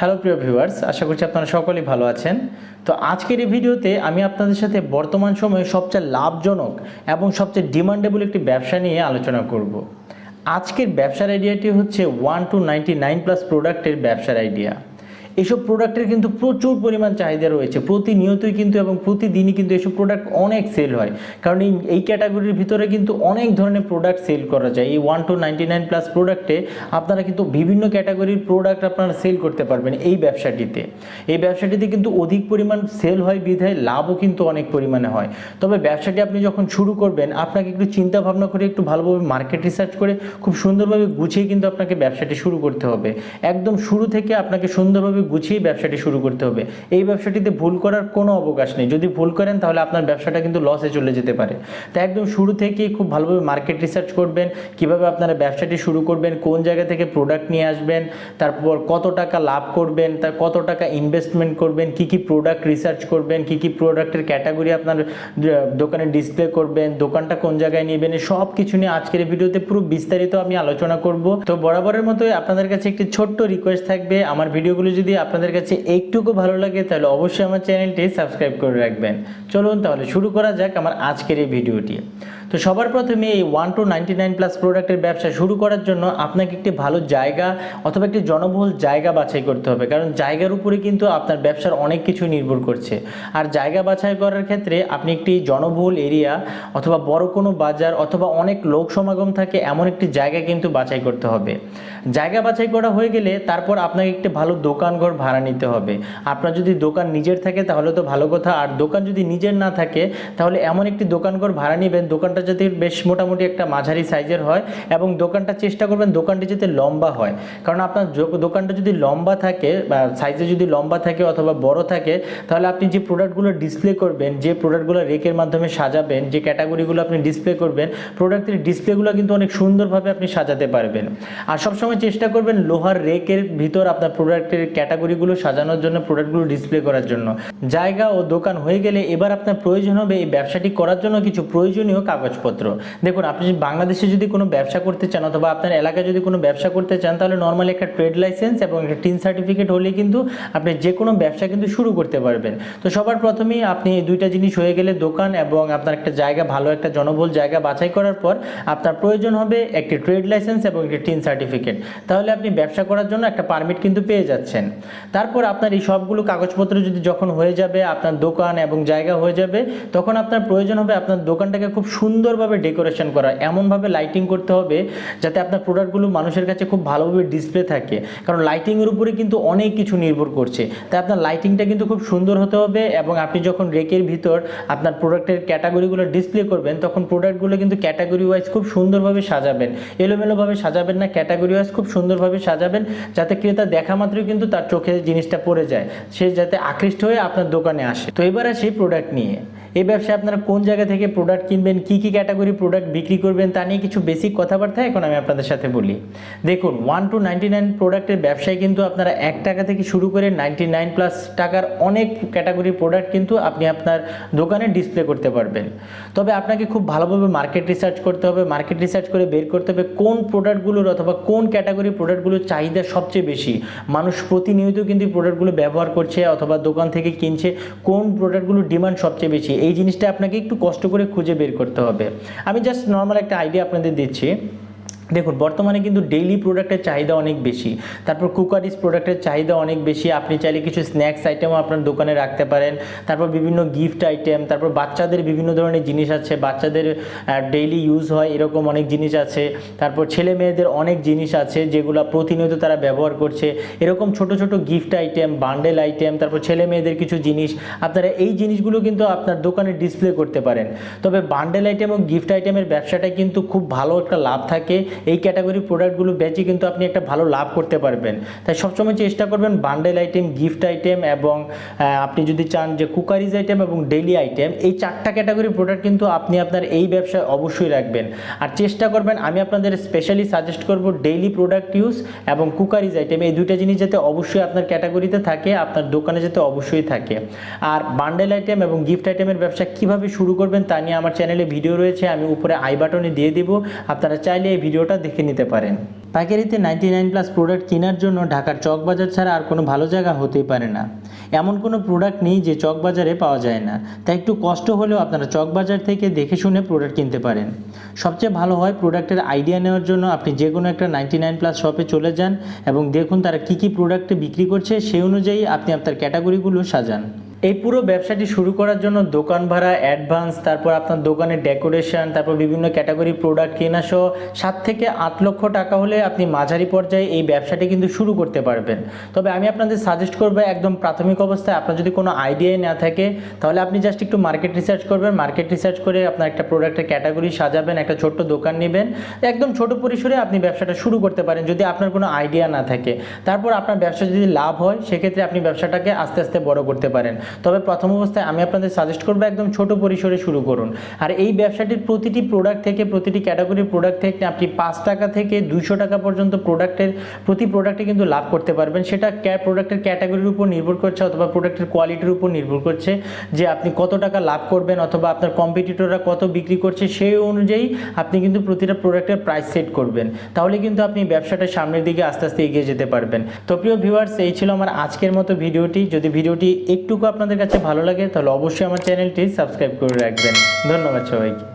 Hello প্রিয় viewers আশা করছি আপনারা সকলেই ভালো আছেন। তো আজকের এই ভিডিওতে আমি আপনাদের সাথে বর্তমান সময়ে সবচেয়ে লাভজনক এবং সবচেয়ে ডিমান্ডেবল একটি ব্যবসা নিয়ে আলোচনা করব। আজকের ব্যবসার আইডিয়াটি হচ্ছে one two ninety nine plus প্রোডাক্টের ব্যবসার আইডিয়া এসব প্রোডাক্টের কিন্তু প্রচুর পরিমাণ চাহিদা রয়েছে। প্রতিনিয়তই কিন্তু এবং প্রতিদিনই কিন্তু এসব প্রোডাক্ট অনেক সেল হয়। কারণ এই এই ক্যাটাগরির ভিতরে কিন্তু অনেক ধরনের প্রোডাক্ট সেল করা যায়। এই one two ninety nine plus প্রোডাক্টে আপনারা কিন্তু বিভিন্ন ক্যাটাগরির প্রোডাক্ট আপনারা সেল করতে পারবেন এই ব্যবসাটিতে। এই ব্যবসাটিতে কিন্তু অধিক পরিমাণ সেল হয়, বিধায় লাভও কিন্তু অনেক পরিমাণে হয়। তবে ব্যবসাটি আপনি যখন শুরু করবেন, আপনাকে একটু চিন্তা ভাবনা করে একটু ভালোভাবে মার্কেট রিসার্চ করে খুব সুন্দরভাবে গুছিয়ে কিন্তু আপনাকে ব্যবসাটি শুরু করতে হবে। একদম শুরু থেকে আপনাকে সুন্দরভাবে গুছিয়ে ব্যবসাটি শুরু করতে হবে। এই ব্যবসাটিতে ভুল করার কোনো অবকাশ নেই। যদি ভুল করেন, তাহলে আপনার ব্যবসাটা কিন্তু লসে চলে যেতে পারে। তাই একদম শুরু থেকেই খুব ভালোভাবে মার্কেট রিসার্চ করবেন, কীভাবে আপনারা ব্যবসাটি শুরু করবেন, কোন জায়গা থেকে প্রোডাক্ট নিয়ে আসবেন, তারপর কত টাকা লাভ করবেন তার কত টাকা ইনভেস্টমেন্ট করবেন, কি কি প্রোডাক্ট রিসার্চ করবেন, কি কি প্রোডাক্টের ক্যাটাগরি আপনার দোকানে ডিসপ্লে করবেন, দোকানটা কোন জায়গায় নেবেন সব কিছু নিয়ে আজকের ভিডিওতে পুরো বিস্তারিত আমি আলোচনা করব। তো বরাবরের মতোই আপনাদের কাছে একটি ছোট্ট রিকোয়েস্ট থাকবে। আমার ভিডিওগুলো যদি আপনাদের কাছে একটুকু ভালো লাগে, তাহলে অবশ্যই আমার চ্যানেলটি সাবস্ক্রাইব করে রাখবেন। চলুন তাহলে শুরু করা যাক আমার আজকের এই ভিডিওটি। তো সবার প্রথমে এই one two ninety nine plus প্রোডাক্টের ব্যবসা শুরু করার জন্য আপনাকে একটি ভালো জায়গা অথবা একটি জনবহুল জায়গা বাছাই করতে হবে। কারণ জায়গার উপরে কিন্তু আপনার ব্যবসার অনেক কিছু নির্ভর করছে। আর জায়গা বাছাই করার ক্ষেত্রে আপনি একটি জনবহুল এরিয়া অথবা বড় কোনো বাজার অথবা অনেক লোক সমাগম থাকে এমন একটি জায়গা কিন্তু বাছাই করতে হবে। জায়গা বাছাই করা হয়ে গেলে তারপর আপনাকে একটি ভালো দোকান ঘর ভাড়া নিতে হবে। আপনার যদি দোকান নিজের থাকে তাহলে তো ভালো কথা। আর দোকান যদি নিজের না থাকে তাহলে এমন একটি দোকান ঘর ভাড়া নেবেন দোকানটা যাতে বেশ মোটামুটি একটা মাঝারি সাইজের হয় এবং দোকানটা চেষ্টা করবেন দোকানটি যাতে লম্বা হয়। কারণ আপনার দোকানটা যদি লম্বা থাকে সাইজে যদি লম্বা থাকে অথবা বড় থাকে, তাহলে আপনি যে প্রোডাক্টগুলো ডিসপ্লে করবেন, যে প্রোডাক্টগুলো রেকের মাধ্যমে সাজাবেন, যে ক্যাটাগরিগুলো আপনি ডিসপ্লে করবেন প্রোডাক্টের ডিসপ্লেগুলো কিন্তু অনেক সুন্দরভাবে আপনি সাজাতে পারবেন। আর সবসময় চেষ্টা করবেন লোহার রেকের ভিতর আপনার প্রোডাক্টের ক্যাটাগরিগুলো সাজানোর জন্য প্রোডাক্টগুলো ডিসপ্লে করার জন্য। জায়গা ও দোকান হয়ে গেলে এবার আপনার প্রয়োজন হবে এই ব্যবসাটি করার জন্য কিছু প্রয়োজনীয় কাগজপত্র। দেখুন, আপনি বাংলাদেশে যদি কোনো ব্যবসা করতে চান অথবা আপনার এলাকায় যদি কোনো ব্যবসা করতে চান, তাহলে নর্মালি একটা ট্রেড লাইসেন্স এবং একটা টিন সার্টিফিকেট হলেই কিন্তু আপনি যে কোনো ব্যবসা কিন্তু শুরু করতে পারবেন। তো সবার প্রথমেই আপনি এই দুইটা জিনিস হয়ে গেলে দোকান এবং আপনার একটা জায়গা, ভালো একটা জনবহুল জায়গা বাছাই করার পর আপনার প্রয়োজন হবে একটি ট্রেড লাইসেন্স এবং একটি টিন সার্টিফিকেট তাহলে আপনি ব্যবসা করার জন্য একটা পারমিট কিন্তু পেয়ে যাচ্ছেন। তারপর আপনার এই সবগুলো কাগজপত্র যদি যখন হয়ে যাবে, আপনার দোকান এবং জায়গা হয়ে যাবে, তখন আপনার প্রয়োজন হবে আপনার দোকানটাকে খুব সুন্দরভাবে ডেকোরেশন করা, এমনভাবে লাইটিং করতে হবে যাতে আপনার প্রোডাক্টগুলো মানুষের কাছে খুব ভালোভাবে ডিসপ্লে থাকে। কারণ লাইটিংয়ের উপরে কিন্তু অনেক কিছু নির্ভর করছে। তাই আপনার লাইটিংটা কিন্তু খুব সুন্দর হতে হবে এবং আপনি যখন রেকের ভিতর আপনার প্রোডাক্টের ক্যাটাগরিগুলো ডিসপ্লে করবেন, তখন প্রোডাক্টগুলো কিন্তু ক্যাটাগরি ওয়াইজ খুব সুন্দরভাবে সাজাবেন। এলোমেলোভাবে সাজাবেন না ক্যাটাগরি ওয়াইজ খুব সুন্দরভাবে সাজাবেন যাতে ক্রেতা দেখা মাত্রই কিন্তু তার চোখে জিনিসটা পড়ে যায়। সে যাতে আকৃষ্ট হয়ে আপনার দোকানে আসে। তো এবার আসি প্রোডাক্ট নিয়ে। এই ব্যবসায় আপনারা কোন জায়গা থেকে প্রোডাক্ট কিনবেন, কী কী ক্যাটাগরি প্রোডাক্ট বিক্রি করবেন তা নিয়ে কিছু বেসিক কথাবার্তা এখন আমি আপনাদের সাথে বলি। দেখুন ওয়ান টু নাইনটি নাইন প্রোডাক্টের ব্যবসায় কিন্তু আপনারা এক টাকা থেকে শুরু করে নাইনটি নাইন প্লাস টাকার অনেক ক্যাটাগরি প্রোডাক্ট কিন্তু আপনি আপনার দোকানে ডিসপ্লে করতে পারবেন। তবে আপনাকে খুব ভালোভাবে মার্কেট রিসার্চ করতে হবে মার্কেট রিসার্চ করে বের করতে হবে কোন প্রোডাক্টগুলোর অথবা কোন ক্যাটাগরি প্রোডাক্টগুলোর চাহিদা সবচেয়ে বেশি। মানুষ প্রতিনিয়ত কিন্তু প্রোডাক্টগুলো ব্যবহার করছে অথবা দোকান থেকে কিনছে কোন প্রোডাক্টগুলোর ডিমান্ড সবচেয়ে বেশি। এই জিনিসটা আপনাকে একটু কষ্ট করে খুঁজে বের করতে হবে। আমি জাস্ট নর্মাল একটা আইডিয়া আপনাদের দিচ্ছি। দেখুন, বর্তমানে কিন্তু ডেইলি প্রোডাক্টের চাহিদা অনেক বেশি। তারপর কুকারিজ প্রোডাক্টের চাহিদা অনেক বেশি। আপনি চাইলে কিছু স্ন্যাক্স আইটেমও আপনার দোকানে রাখতে পারেন। তারপর বিভিন্ন গিফট আইটেম তারপর বাচ্চাদের বিভিন্ন ধরনের জিনিস আছে। বাচ্চাদের ডেইলি ইউজ হয়, এরকম অনেক জিনিস আছে। তারপর ছেলে মেয়েদের অনেক জিনিস আছে, যেগুলো প্রতিনিয়ত তারা ব্যবহার করছে। এরকম ছোট ছোট গিফট আইটেম বান্ডেল আইটেম তারপর ছেলে মেয়েদের কিছু জিনিস। আপনারা এই জিনিসগুলো কিন্তু আপনার দোকানে ডিসপ্লে করতে পারেন। তবে বান্ডেল আইটেম ও গিফট আইটেমের ব্যবসাটা কিন্তু খুব ভালো একটা লাভ থাকে। এই ক্যাটাগরি প্রোডাক্টগুলো বেচে কিন্তু আপনি একটা ভালো লাভ করতে পারবেন। তাই সবসময় চেষ্টা করবেন বান্ডেল আইটেম গিফট আইটেম এবং আপনি যদি চান যে কুকারিজ আইটেম এবং ডেইলি আইটেম এই চারটা ক্যাটাগরি প্রোডাক্ট কিন্তু আপনি আপনার এই ব্যবসায় অবশ্যই রাখবেন। আর চেষ্টা করবেন, আমি আপনাদের স্পেশালি সাজেস্ট করব ডেইলি প্রোডাক্ট ইউজ এবং কুকারিজ আইটেম এই দুইটা জিনিস যাতে অবশ্যই আপনার ক্যাটাগরিতে থাকে, আপনার দোকানে যাতে অবশ্যই থাকে। আর বান্ডেল আইটেম এবং গিফট আইটেমের ব্যবসা কীভাবে শুরু করবেন তা নিয়ে আমার চ্যানেলে ভিডিও রয়েছে, আমি উপরে আই বাটনে দিয়ে দিব। আপনারা চাইলে এই ভিডিওটা ভিডিওটা দেখে নিতে পারেন। পাইকারিতে নাইনটি নাইন প্লাস প্রোডাক্ট কেনার জন্য ঢাকার চকবাজার ছাড়া আর কোনো ভালো জায়গা হতেই পারে না। এমন কোনো প্রোডাক্ট নেই যে চকবাজারে পাওয়া যায় না। তাই একটু কষ্ট হলেও আপনারা চকবাজার থেকে দেখে শুনে প্রোডাক্ট কিনতে পারেন। সবচেয়ে ভালো হয় প্রোডাক্টের আইডিয়া নেওয়ার জন্য আপনি যে কোনো একটা নাইনটি নাইন প্লাস শপে চলে যান এবং দেখুন তারা কী কী প্রোডাক্টে বিক্রি করছে, সেই অনুযায়ী আপনি আপনার ক্যাটাগরিগুলো সাজান। এই পুরো ব্যবসাটি শুরু করার জন্য দোকান ভাড়া অ্যাডভান্স তারপর আপনার দোকানের ডেকোরেশন তারপর বিভিন্ন ক্যাটাগরি প্রোডাক্ট কেনা সহ সাত থেকে আট লক্ষ টাকা হলে আপনি মাঝারি পর্যায়ে এই ব্যবসাটি কিন্তু শুরু করতে পারবেন। তবে আমি আপনাদের সাজেস্ট করব একদম প্রাথমিক অবস্থায় আপনার যদি কোনো আইডিয়াই না থাকে, তাহলে আপনি জাস্ট একটু মার্কেট রিসার্চ করবেন। মার্কেট রিসার্চ করে আপনার একটা প্রোডাক্টের ক্যাটাগরি সাজাবেন, একটা ছোট্ট দোকান নেবেন। একদম ছোট পরিসরে আপনি ব্যবসাটা শুরু করতে পারেন যদি আপনার কোনো আইডিয়া না থাকে। তারপর আপনার ব্যবসা যদি লাভ হয়, সেক্ষেত্রে আপনি ব্যবসাটাকে আস্তে আস্তে বড় করতে পারেন। তবে প্রথম অবস্থায় আমি আপনাদের সাজেস্ট করব একদম ছোট পরিসরে শুরু করুন। আর এই ব্যবসাটির প্রতিটি প্রোডাক্ট থেকে, প্রতিটি ক্যাটাগরির প্রোডাক্ট থেকে আপনি পাঁচ টাকা থেকে দুইশো টাকা পর্যন্ত প্রোডাক্টের প্রতি প্রোডাক্টে কিন্তু লাভ করতে পারবেন। সেটা প্রোডাক্টের ক্যাটাগরির উপর নির্ভর করছে অথবা প্রোডাক্টের কোয়ালিটির উপর নির্ভর করছে যে আপনি কত টাকা লাভ করবেন অথবা আপনার কম্পিটিটররা কত বিক্রি করছে সেই অনুযায়ী আপনি কিন্তু প্রতিটা প্রোডাক্টের প্রাইস সেট করবেন। তাহলে কিন্তু আপনি ব্যবসাটা সামনের দিকে আস্তে আস্তে এগিয়ে যেতে পারবেন। তো প্রিয় ভিউয়ার্স এই ছিল আমার আজকের মতো ভিডিওটি। যদি ভিডিওটি একটুকু আপনাদের কাছে ভালো লাগে তাহলে অবশ্যই আমার চ্যানেলটি সাবস্ক্রাইব করে রাখবেন। ধন্যবাদ সবাইকে।